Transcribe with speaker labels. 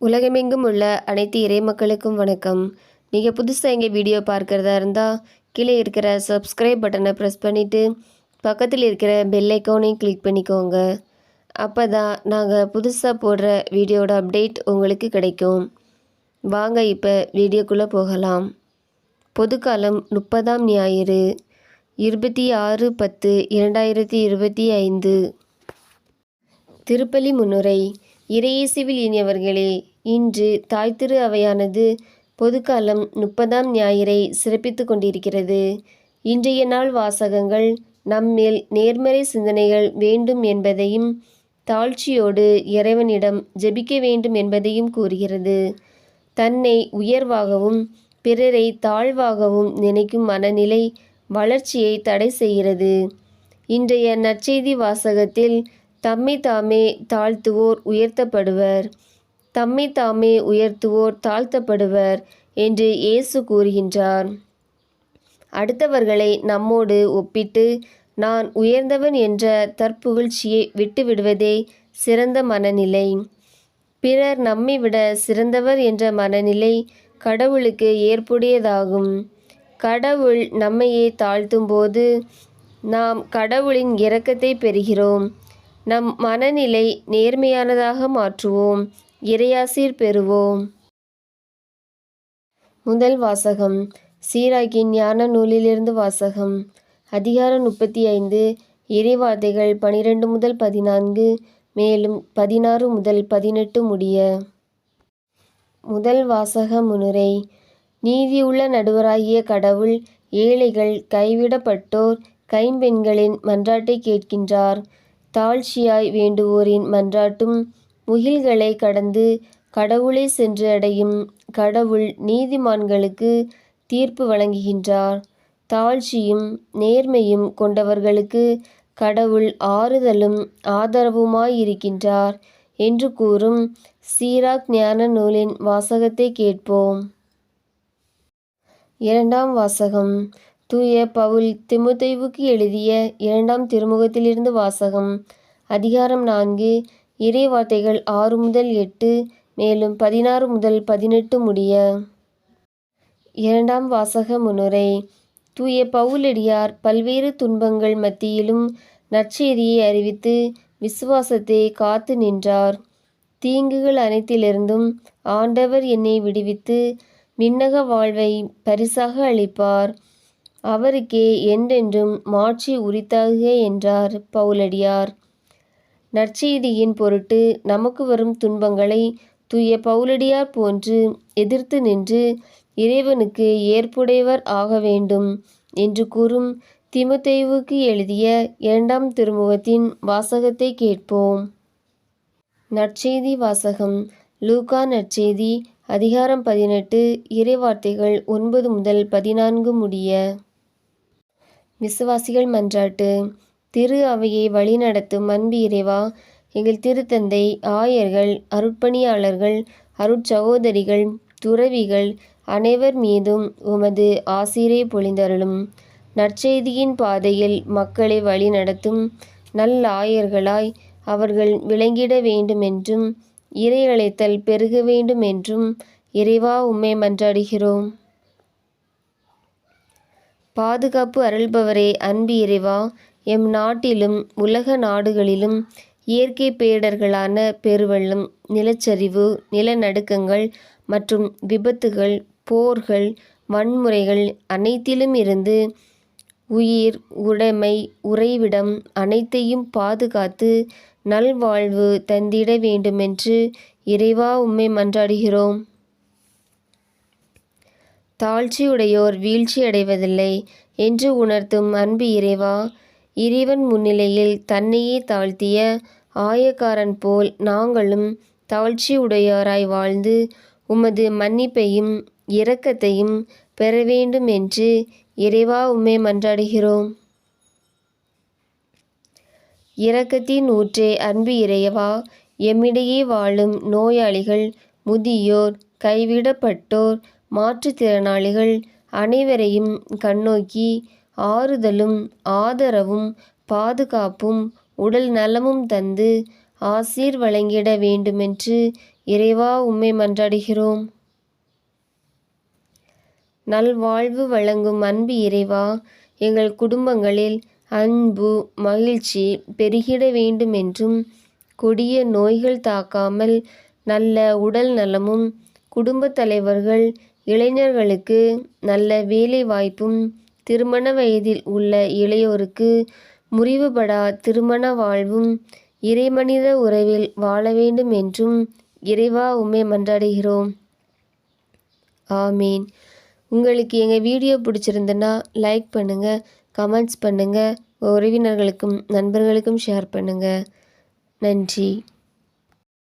Speaker 1: உலகமெங்கும் உள்ள அனைத்து இறை மக்களுக்கும் வணக்கம். நீங்கள் புதுசாக எங்கள் வீடியோ பார்க்குறதா இருந்தால் கீழே இருக்கிற சப்ஸ்கிரைப் பட்டனை ப்ரெஸ் பண்ணிவிட்டு பக்கத்தில் இருக்கிற பெல் ஐக்கானையும் கிளிக் பண்ணிக்கோங்க. அப்போ தான் நாங்கள் புதுசாக போடுற வீடியோட அப்டேட் உங்களுக்கு கிடைக்கும். வாங்க இப்போ வீடியோக்குள்ளே போகலாம். பொதுக்காலம் முப்பதாம் ஞாயிறு இருபத்தி ஆறு பத்து இரண்டாயிரத்தி இருபத்தி ஐந்து. திருப்பலி முன்னுரை இறையேசுவில் இனியவர்களே இன்று தாய் திரு அவையானது பொதுக்காலம் முப்பதாம் ஞாயிறை சிறப்பித்து கொண்டிருக்கிறது. இன்றைய நாள் வாசகங்கள் நம்மில் நேர்மறை சிந்தனைகள் வேண்டும் என்பதையும் தாழ்ச்சியோடு இறைவனிடம் ஜெபிக்க வேண்டும் என்பதையும் கூறுகிறது. தன்னை உயர்வாகவும் பிறரை தாழ்வாகவும் நினைக்கும் மனநிலை வளர்ச்சியை தடை செய்கிறது. இன்றைய நற்செய்தி வாசகத்தில் தம்மை தாமே தாழ்த்துவோர் உயர்த்தப்படுவர். தம்மை தாமே உயர்த்துவோர் தாழ்த்தப்படுவர் என்று இயேசு கூறுகின்றார். அடுத்தவர்களை நம்மோடு ஒப்பிட்டு நான் உயர்ந்தவன் என்ற தற்புகழ்ச்சியை விட்டுவிடுவதே சிறந்த மனநிலை. பிறர் நம்மை விட சிறந்தவர் என்ற மனநிலை கடவுளுக்கு ஏற்புடையதாகும். கடவுள் நம்மையே தாழ்த்தும்போது நாம் கடவுளின் இரக்கத்தை பெறுகிறோம். நம் மனநிலை நேர்மையானதாக மாற்றுவோம். இறையாசீர் பெறுவோம். முதல் வாசகம். சீராக்கின் ஞான நூலிலிருந்து வாசகம். அதிகாரம் முப்பத்தி ஐந்து இறைவார்த்தைகள் பனிரெண்டு முதல் பதினான்கு மேலும் பதினாறு முதல் பதினெட்டு முடிய. முதல் வாசக முனுரை. நீதியுள்ள நடுவராகிய கடவுள் ஏழைகள் கைவிடப்பட்டோர் கைம்பெண்களின் மன்றாட்டை கேட்கின்றார். தாழ்ச்சியாய் வேண்டுவோரின் மன்றாட்டும் முகில்களை கடந்து கடவுளை சென்று அடையும் கடவுள் நீதிமான்களுக்கு தீர்ப்பு வழங்குகின்றார். தாழ்ச்சியும் நேர்மையும் கொண்டவர்களுக்கு கடவுள் ஆறுதலும் ஆதரவுமாயிருக்கின்றார் என்று கூறும் சீராக் ஞான நூலின் வாசகத்தை கேட்போம். இரண்டாம் வாசகம். தூய பவுல் திமுத்தைவுக்கு எழுதிய இரண்டாம் திருமுகத்திலிருந்து வாசகம். அதிகாரம் நான்கு இறை வார்த்தைகள் ஆறு முதல் எட்டு மேலும் பதினாறு முதல் பதினெட்டு முடிய. இரண்டாம் வாசக முன்னுரை தூய பவுலடியார் பல்வேறு துன்பங்கள் மத்தியிலும் நற்செய்தியை அறிவித்து விசுவாசத்தை காத்து நின்றார். தீங்குகள் அனைத்திலிருந்தும் ஆண்டவர் என்னை விடுவித்து விண்ணக வாழ்வை பரிசாக அளிப்பார். அவருக்கே என்றென்றும் மாட்சி உரித்தாகுக என்றார் பவுலடியார். நற்செய்தியின் பொருட்டு நமக்கு வரும் துன்பங்களை தூய பவுலடியார் போன்று எதிர்த்து நின்று இறைவனுக்கு ஏற்புடையவர் ஆக வேண்டும் என்று கூறும் திமுத்தேவுக்கு எழுதிய இரண்டாம் திருமுகத்தின் வாசகத்தை கேட்போம். நற்செய்தி வாசகம். லூகா நற்செய்தி அதிகாரம் பதினெட்டு இறைவார்த்தைகள் ஒன்பது முதல் பதினான்கு முடிய. விசுவாசிகள் மன்றாட்டு. திரு அவையை வழிநடத்தும் அன்பு இறைவா எங்கள் திருத்தந்தை ஆயர்கள் அருட்பணியாளர்கள் அருட்சகோதரிகள் துறவிகள் அனைவர் மீதும் உமது ஆசிரே பொழிந்தருளும். நற்செய்தியின் பாதையில் மக்களை வழிநடத்தும் நல்லாயர்களாய் அவர்கள் விளங்கிட வேண்டுமென்றும் இறை அழைத்தல் பெருக வேண்டுமென்றும் இறைவா உம்மை மன்றாடுகிறோம். பாதுகாப்பு அருள்பவரே அன்பு இறைவா எம் நாட்டிலும் உலக நாடுகளிலும் இயற்கை பேடர்களான பெருவெள்ளம் நிலச்சரிவு நிலநடுக்கங்கள் மற்றும் விபத்துகள் போர்கள் வன்முறைகள் அனைத்திலும் இருந்து உயிர் உடைமை உறைவிடம் அனைத்தையும் பாதுகாத்து நல்வாழ்வு தந்திட வேண்டுமென்று இறைவா உம்மை மன்றாடுகிறோம். தாழ்ச்சியுடையோர் வீழ்ச்சி அடைவதில்லை என்று உணர்த்தும் அன்பு இறைவா இறைவன் முன்னிலையில் தன்னையே தாழ்த்திய ஆயக்காரன் போல் நாங்களும் தாழ்ச்சி உடையாராய் வாழ்ந்து உமது மன்னிப்பையும் இரக்கத்தையும் பெற வேண்டும் என்று இறைவா உம்மை மன்றாடுகிறோம். இரக்கத்தின் ஊற்றே அன்பு இறையவா எம்மிடையே வாழும் நோயாளிகள் முதியோர் கைவிடப்பட்டோர் மாற்றுத்திறனாளிகள் அனைவரையும் கண்ணோக்கி ஆறுதலும் ஆதரவும் பாதுகாப்பும் உடல் நலமும் தந்து ஆசீர் வழங்கிட வேண்டுமென்று இறைவா உம்மை மன்றாடுகிறோம். நல்வாழ்வு வழங்கும் அன்பு இறைவா எங்கள் குடும்பங்களில் அன்பு மகிழ்ச்சி பெருகிட வேண்டுமென்றும் கொடிய நோய்கள் தாக்காமல் நல்ல உடல் நலமும் குடும்பத் தலைவர்கள் இளைஞர்களுக்கு நல்ல வேலை வாய்ப்பும் திருமண வயதில் உள்ள இளையோருக்கு முறிவுபடா திருமண வாழ்வும் இறைமனித உறவில் வாழ வேண்டும் என்றும் இறைவா உம்மை மன்றாடுகிறோம். ஆமீன். உங்களுக்கு எங்கள் வீடியோ பிடிச்சிருந்துன்னா லைக் பண்ணுங்கள் கமெண்ட்ஸ் பண்ணுங்கள் உறவினர்களுக்கும் நண்பர்களுக்கும் ஷேர் பண்ணுங்கள் நன்றி.